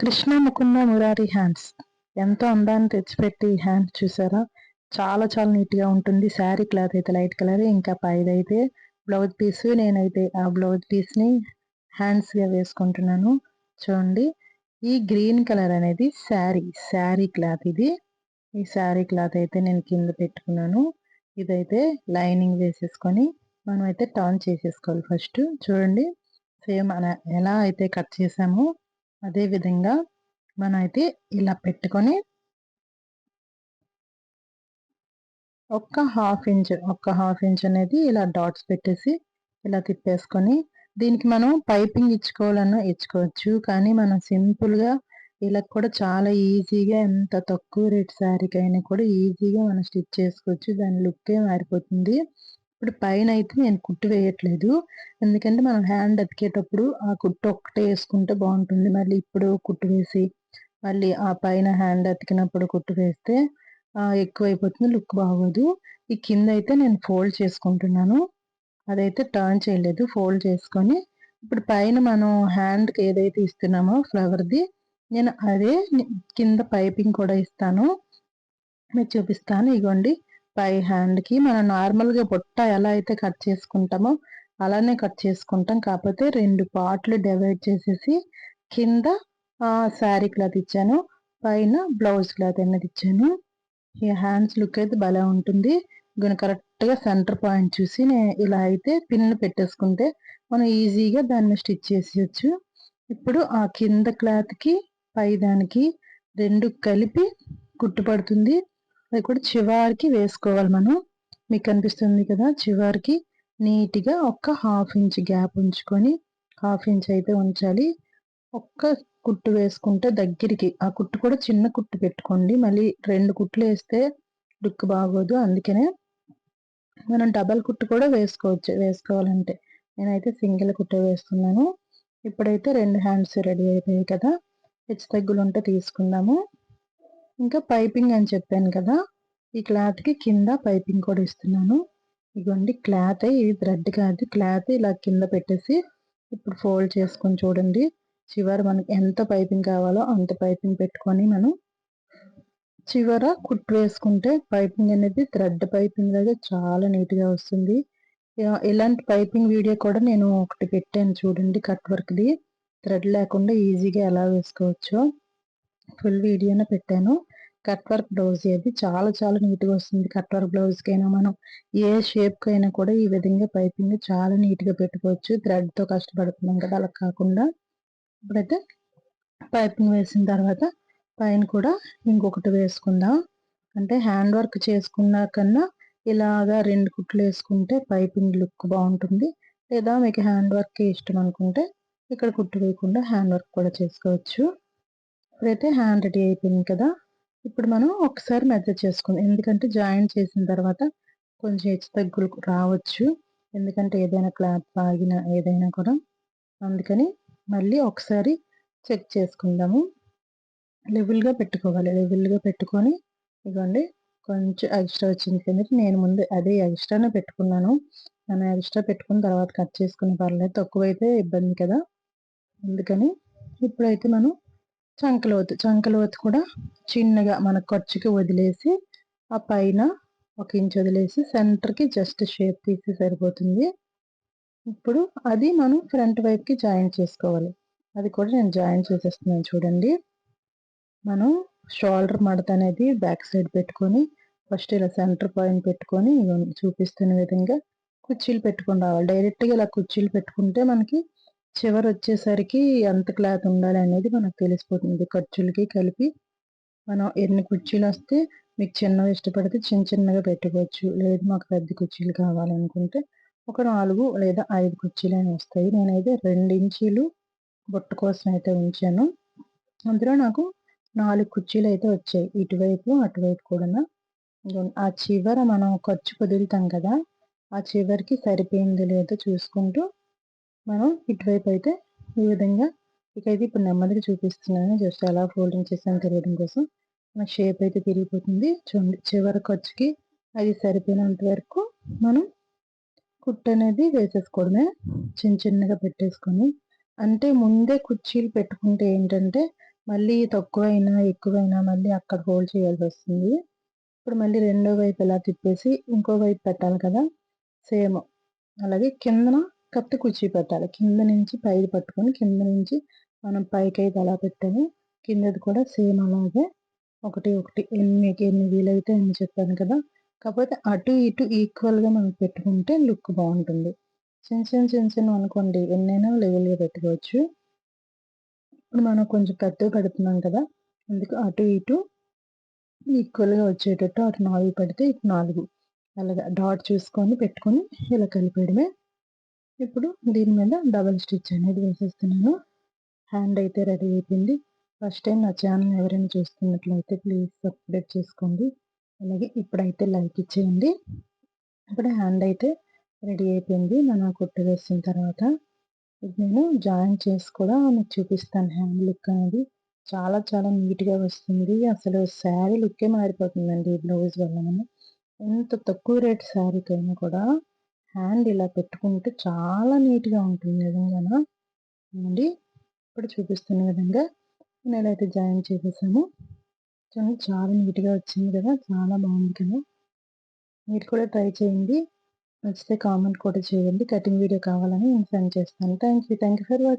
Krishna Mukunda Murari hands. ఎంతో అందాన్ని తెచ్చిపెట్టి ఈ హ్యాండ్స్ చూసారా? చాలా చాలా నీట్గా ఉంటుంది. శారీ క్లాత్ అయితే లైట్ కలర్ ఇంకా పైదైతే బ్లౌజ్ పీస్. నేనైతే ఆ బ్లౌజ్ పీస్ని వేసుకుంటున్నాను. చూడండి. ఈ గ్రీన్ కలర్ అనేది శారీ శారీ క్లాత్ ఇది. ఈ శారీ క్లాత్ అయితే నేను కింద పెట్టుకున్నాను. ఇదైతే లైనింగ్ వేసేసుకొని మనం అయితే టర్న్ చేసేసుకోవాలి ఫస్ట్. చూడండి. సేమ్ ఎలా అయితే కట్ చేసామో అదే విధంగా మనం అయితే ఇలా పెట్టుకొని ఒక్క హాఫ్ ఇంచ్ ఒక్క హాఫ్ ఇంచ్ అనేది ఇలా డాట్స్ పెట్టేసి ఇలా తిప్పేసుకొని దీనికి మనం పైపింగ్ ఇచ్చుకోవాలన్నా ఇచ్చుకోవచ్చు. కానీ మనం సింపుల్గా ఇలా కూడా చాలా ఈజీగా ఎంత తక్కువ రేట్ శారీకైనా కూడా ఈజీగా మనం స్టిచ్ చేసుకోవచ్చు. దాని లుక్కే మారిపోతుంది. ఇప్పుడు పైన అయితే నేను కుట్టు వేయట్లేదు. ఎందుకంటే మనం హ్యాండ్ అతికేటప్పుడు ఆ కుట్టు ఒక్కటే వేసుకుంటే బాగుంటుంది. మళ్ళీ ఇప్పుడు కుట్టు వేసి మళ్ళీ ఆ పైన హ్యాండ్ అతికినప్పుడు కుట్టు వేస్తే ఎక్కువైపోతుంది లుక్ బాగోదు. ఈ కింద అయితే నేను ఫోల్డ్ చేసుకుంటున్నాను. అదైతే టర్న్ చేయలేదు ఫోల్డ్ చేసుకొని. ఇప్పుడు పైన మనం హ్యాండ్కి ఏదైతే ఇస్తున్నామో ఫ్లవర్ది నేను అదే కింద పైపింగ్ కూడా ఇస్తాను. మీకు చూపిస్తాను ఇగోండి. పై హ్యాండ్కి మనం నార్మల్గా బుట్ట ఎలా అయితే కట్ చేసుకుంటామో అలానే కట్ చేసుకుంటాం. కాకపోతే రెండు పార్ట్లు డివైడ్ చేసేసి కింద శారీ క్లాత్ ఇచ్చాను. పైన బ్లౌజ్ క్లాత్ అనేది ఇచ్చాను. ఈ హ్యాండ్స్ లుక్ అయితే భలే ఉంటుంది. కరెక్ట్ కరెక్ట్గా సెంటర్ పాయింట్ చూసి నేను ఇలా అయితే పిన్ పెట్టేసుకుంటే మనం ఈజీగా దాన్ని స్టిచ్ చేసేయచ్చు. ఇప్పుడు ఆ కింద క్లాత్కి పై దానికి రెండు కలిపి కుట్టుపడుతుంది అది కూడా చివరికి వేసుకోవాలి మనం. మీకు కనిపిస్తుంది కదా చివరికి నీట్గా ఒక్క హాఫ్ ఇంచ్ గ్యాప్ ఉంచుకొని హాఫ్ ఇంచ్ అయితే ఉంచాలి. ఒక్క కుట్టు వేసుకుంటే దగ్గరికి ఆ కుట్టు కూడా చిన్న కుట్టు పెట్టుకోండి. మళ్ళీ రెండు కుట్లు వేస్తే లుక్ బాగోదు. అందుకనే మనం డబల్ కుట్టు కూడా వేసుకోవచ్చు వేసుకోవాలంటే. నేనైతే సింగిల్ కుట్టు వేస్తున్నాను. ఇప్పుడైతే రెండు హ్యాండ్స్ రెడీ అయిపోయాయి కదా హెచ్చు తగ్గులు ఉంటే తీసుకుందాము. ఇంకా పైపింగ్ అని చెప్పాను కదా ఈ క్లాత్కి కింద పైపింగ్ కూడా ఇస్తున్నాను. ఇదిగోండి క్లాత్ ఇది థ్రెడ్ కాదు. క్లాత్ ఇలా కింద పెట్టేసి ఇప్పుడు ఫోల్డ్ చేసుకొని చూడండి. చివర మనకి ఎంత పైపింగ్ కావాలో అంత పైపింగ్ పెట్టుకొని మనం చివర కుట్టు వేసుకుంటే పైపింగ్ అనేది థ్రెడ్ పైపింగ్ లాగా చాలా నీట్గా వస్తుంది. ఇలాంటి పైపింగ్ వీడియో కూడా నేను ఒకటి పెట్టాను చూడండి కట్ వర్క్ది. థ్రెడ్ లేకుండా ఈజీగా ఎలా వేసుకోవచ్చో. ఫుల్ వీడియోనే పెట్టాను. కట్ వర్క్ బ్లౌజ్ అది చాలా చాలా నీట్గా వస్తుంది. కట్ వర్క్ బ్లౌజ్కైనా మనం ఏ షేప్కైనా కూడా ఈ విధంగా పైపింగ్ చాలా నీట్గా పెట్టుకోవచ్చు. థ్రెడ్తో కష్టపడుతున్నాం కదా అలా కాకుండా. ఇప్పుడైతే పైపింగ్ వేసిన తర్వాత పైన కూడా ఇంకొకటి వేసుకుందాం. అంటే హ్యాండ్ వర్క్ చేసుకున్న కన్నా ఇలాగా రెండు కుట్లు వేసుకుంటే పైపింగ్ లుక్ బాగుంటుంది. లేదా మీకు హ్యాండ్ వర్క్ ఇష్టం అనుకుంటే ఇక్కడ కుట్టు వేయకుండా హ్యాండ్ వర్క్ కూడా చేసుకోవచ్చు. ఇప్పుడైతే హ్యాండ్ రెడీ అయిపోయింది కదా. ఇప్పుడు మనం ఒకసారి మెజర్ చేసుకుందాం. ఎందుకంటే జాయిన్ చేసిన తర్వాత కొంచెం హెచ్చు తగ్గులు రావచ్చు. ఎందుకంటే ఏదైనా క్లాత్ ఆగిన ఏదైనా కూడా. అందుకని మళ్ళీ ఒకసారి చెక్ చేసుకుందాము. లెవెల్గా పెట్టుకోవాలి. లెవెల్గా పెట్టుకొని ఇవ్వండి కొంచెం ఎక్స్ట్రా వచ్చింది కింద నేను ముందు అదే ఎక్స్ట్రానే పెట్టుకున్నాను. మనం ఎక్స్ట్రా పెట్టుకున్న తర్వాత కట్ చేసుకుని పర్లేదు. తక్కువైతే ఇబ్బంది కదా. అందుకని ఇప్పుడైతే మనం చంకలోతు చంకలోతు కూడా చిన్నగా మన ఖర్చుకి వదిలేసి ఆ పైన ఒక ఇంచ్ వదిలేసి సెంటర్కి జస్ట్ షేప్ తీసి సరిపోతుంది. ఇప్పుడు అది మనం ఫ్రంట్ వైపుకి జాయిన్ చేసుకోవాలి. అది కూడా నేను జాయిన్ చేసేస్తున్నాను చూడండి. మనం షోల్డర్ మడత అనేది బ్యాక్ సైడ్ పెట్టుకొని ఫస్ట్ ఇలా సెంటర్ పాయింట్ పెట్టుకొని చూపిస్తున్న విధంగా కుర్చీలు పెట్టుకుని రావాలి. డైరెక్ట్గా ఇలా కుర్చీలు పెట్టుకుంటే మనకి చివరి వచ్చేసరికి ఎంత క్లాత్ ఉండాలి అనేది మనకు తెలిసిపోతుంది. ఖర్చులకి కలిపి మనం ఎన్ని కుర్చీలు వస్తే మీకు చిన్నవి ఇష్టపడితే చిన్న చిన్నగా పెట్టుకోవచ్చు. లేదు మాకు పెద్ద కుర్చీలు కావాలనుకుంటే ఒక నాలుగు లేదా ఐదు కుర్చీలు అని వస్తాయి. నేనైతే రెండు ఇంచీలు బొట్టు కోసం అయితే ఉంచాను. అందులో నాకు నాలుగు కుర్చీలు అయితే వచ్చాయి. ఇటువైపు అటువైపు కూడా ఆ చివర మనం ఖర్చు కుదులుతాం కదా ఆ చివరికి సరిపోయింది లేదో చూసుకుంటూ మనం ఇటువైపు అయితే ఈ విధంగా ఇకైతే ఇప్పుడు నెమ్మదిగా చూపిస్తున్నాను. జస్ట్ ఎలా ఫోల్డింగ్ చేసాను తెలియడం కోసం. మన షేప్ అయితే తిరిగిపోతుంది. చూడండి చివరి ఖర్చుకి అది సరిపోయినంత వరకు మనం కుట్టు అనేది వేసేసుకోవడమే. చిన్న చిన్నగా పెట్టేసుకొని. అంటే ముందే కుర్చీలు పెట్టుకుంటే ఏంటంటే మళ్ళీ తక్కువైనా ఎక్కువైనా మళ్ళీ అక్కడ హోల్డ్ చేయాల్సి వస్తుంది. ఇప్పుడు మళ్ళీ రెండో వైపు ఇలా తిప్పేసి ఇంకో వైపు పెట్టాలి కదా. సేమ్ అలాగే కిందన కత్తి కుర్చీ పెట్టాలి. కింద నుంచి పైకి పట్టుకొని కింద నుంచి మనం పైకి అయితే అలా పెట్టాము కిందది కూడా సేమ్ అలాగే ఒకటి ఒకటి ఎన్ని ఎన్ని వీలైతే అని చెప్పాను కదా. కాకపోతే అటు ఇటు ఈక్వల్గా మనం పెట్టుకుంటే లుక్ బాగుంటుంది. చిన్న చిన్న చిన్న చిన్న అనుకోండి ఎన్నైనా లెవెల్గా పెట్టుకోవచ్చు. ఇప్పుడు మనం కొంచెం పెద్దగా పెడుతున్నాం కదా అందుకు అటు ఇటు ఈక్వల్గా వచ్చేటట్టు అటు నాలుగు పెడితే ఇటు నాలుగు. అలాగా డాట్ చూసుకొని పెట్టుకొని ఇలా కలిపేయడమే ఇప్పుడు దీని మీద డబల్ స్టిచ్ అనేది వేసేస్తున్నాను. హ్యాండ్ అయితే రెడీ అయిపోయింది. ఫస్ట్ టైం నా ఛానల్ ఎవరైనా చూస్తున్నట్లయితే ప్లీజ్ సబ్స్క్రైబ్ చేసుకోండి. అలాగే ఇప్పుడైతే లైక్ ఇచ్చేయండి. ఇప్పుడు హ్యాండ్ అయితే రెడీ అయిపోయింది. మనం కుట్టు వేసిన తర్వాత నేను జాయిన్ చేసి కూడా మీకు చూపిస్తాను హ్యాండ్ లుక్ అనేది. చాలా చాలా నీట్గా వస్తుంది. అసలు శారీ లుక్కే మారిపోతుందండి బ్లౌజ్ వల్ల. మనం ఎంత తక్కువ రేట్ శారీకైనా కూడా హ్యాండ్ ఇలా పెట్టుకుంటే చాలా నీట్గా ఉంటుంది నిజంగా అండి ఇప్పుడు చూపిస్తున్న విధంగా నేను అయితే జాయిన్ చేసేసాము చాలా నీట్గా వచ్చింది కదా చాలా బాగుంది కదా. మీరు కూడా ట్రై చేయండి. నచ్చితే కామెంట్ కూడా చేయండి. కటింగ్ వీడియో కావాలని నేను సెండ్ చేస్తాను. Thank you thank you for watching